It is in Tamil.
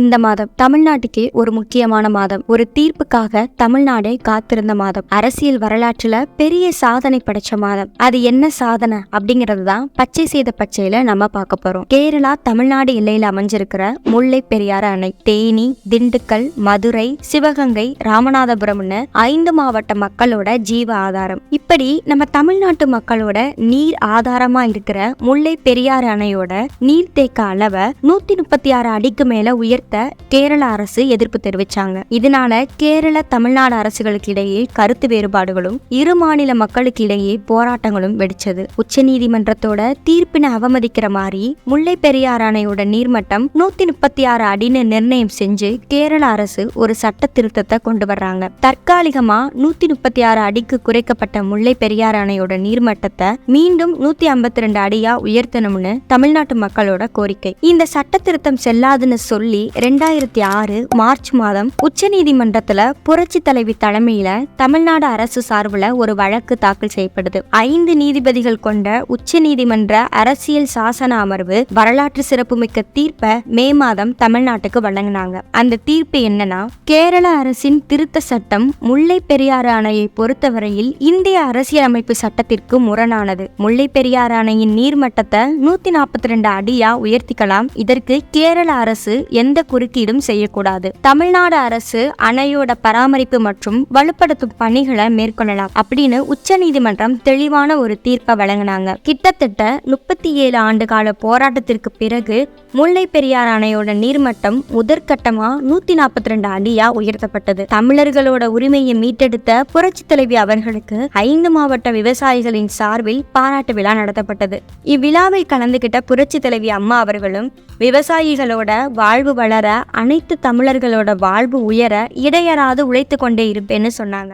இந்த மாதம் தமிழ்நாட்டுக்கே ஒரு முக்கியமான மாதம். ஒரு தீர்ப்புக்காக தமிழ்நாடே காத்திருந்த மாதம். அரசியல் வரலாற்றுல பெரிய சாதனை படைச்ச மாதம். அது என்ன சாதனை அப்படிங்கறது தான் பச்சை செய்த பச்சையில நம்ம பார்க்க போறோம். கேரளா தமிழ்நாடு எல்லையில அமைஞ்சிருக்கிற முல்லை பெரியாறு அணை. தேனி திண்டுக்கல் மதுரை சிவகங்கை ராமநாதபுரம்னு ஐந்து மாவட்ட மக்களோட ஜீவ ஆதாரம். இப்படி நம்ம தமிழ்நாட்டு மக்களோட நீர் ஆதாரமா இருக்கிற முல்லை பெரியாறு அணையோட நீர்த்தேக்க அளவை நூத்தி முப்பத்தி ஆறு அடிக்கு மேல உயர் கேரள அரசு எதிர்ப்பு தெரிவிச்சாங்க. இதனால கேரள தமிழ்நாடு அரசுகளுக்கு இடையே கருத்து வேறுபாடுகளும் இரு மாநில மக்களுக்கு இடையே போராட்டங்களும் வெடிச்சது. உச்சநீதிமன்றத்தோட தீர்ப்பினை அவமதிக்கிற மாதிரி முல்லை பெரியார் அணையோட நீர்மட்டம் நூத்தி முப்பத்தி ஆறு அடின்னு நிர்ணயம் செஞ்சு கேரள அரசு ஒரு சட்ட திருத்தத்தை கொண்டு வர்றாங்க. தற்காலிகமா நூத்தி முப்பத்தி ஆறு அடிக்கு குறைக்கப்பட்ட முல்லை பெரியாறு அணையோட நீர்மட்டத்தை மீண்டும் நூத்தி ஐம்பத்தி ரெண்டு அடியா உயர்த்தணும்னு தமிழ்நாட்டு மக்களோட கோரிக்கை. இந்த சட்ட திருத்தம் செல்லாதுன்னு சொல்லி ரெண்டாயிரத்தி ஆறு மார்ச் மாதம் உச்சநீதிமன்றத்துல புரட்சி தலைவி தலைமையில தமிழ்நாடு அரசு சார்பில் ஒரு வழக்கு தாக்கல் செய்யப்படுது. ஐந்து நீதிபதிகள் கொண்ட உச்சநீதிமன்ற அரசியல் சாசன அமர்வு வரலாற்று சிறப்புமிக்க தீர்ப்பை மே மாதம் தமிழ்நாட்டுக்கு வழங்கினாங்க. அந்த தீர்ப்பு என்னன்னா கேரள அரசின் திருத்த சட்டம் முல்லை பெரியாறு அணையை பொறுத்தவரையில் இந்திய அரசியலமைப்பு சட்டத்திற்கு முரணானது. முல்லை பெரியாறு அணையின் நீர்மட்டத்தை நூத்தி நாற்பத்தி ரெண்டு அடியா உயர்த்திக்கலாம். இதற்கு கேரள அரசு எந்த குறுக்கீடும் செய்யக்கூடாது. தமிழ்நாடு அரசு அணையோட பராமரிப்பு மற்றும் வலுப்படுத்தும் பணிகளை மேற்கொள்ளலாம் அப்படின்னு உச்சநீதிமன்றம் தெளிவான ஒரு தீர்ப்பை வழங்கினாங்க. கிட்டத்தட்ட முப்பத்தி ஏழு ஆண்டு கால போராட்டத்திற்கு பிறகு முல்லை பெரியார் அணையோட நீர்மட்டம் முதற்கட்டமா நூத்தி நாற்பத்தி ரெண்டு அடியா உயர்த்தப்பட்டது. தமிழர்களோட உரிமையை மீட்டெடுத்த புரட்சி தலைவி அவர்களுக்கு ஐந்து மாவட்ட விவசாயிகளின் சார்பில் பாராட்டு விழா நடத்தப்பட்டது. இவ்விழாவில் கலந்துகிட்ட புரட்சி தலைவி அம்மா அவர்களும் விவசாயிகளோட வாழ்வு வளர அனைத்து தமிழர்களோட வாழ்வு உயர இடையறாது உழைத்து கொண்டே இருப்பேன்னு சொன்னாங்க.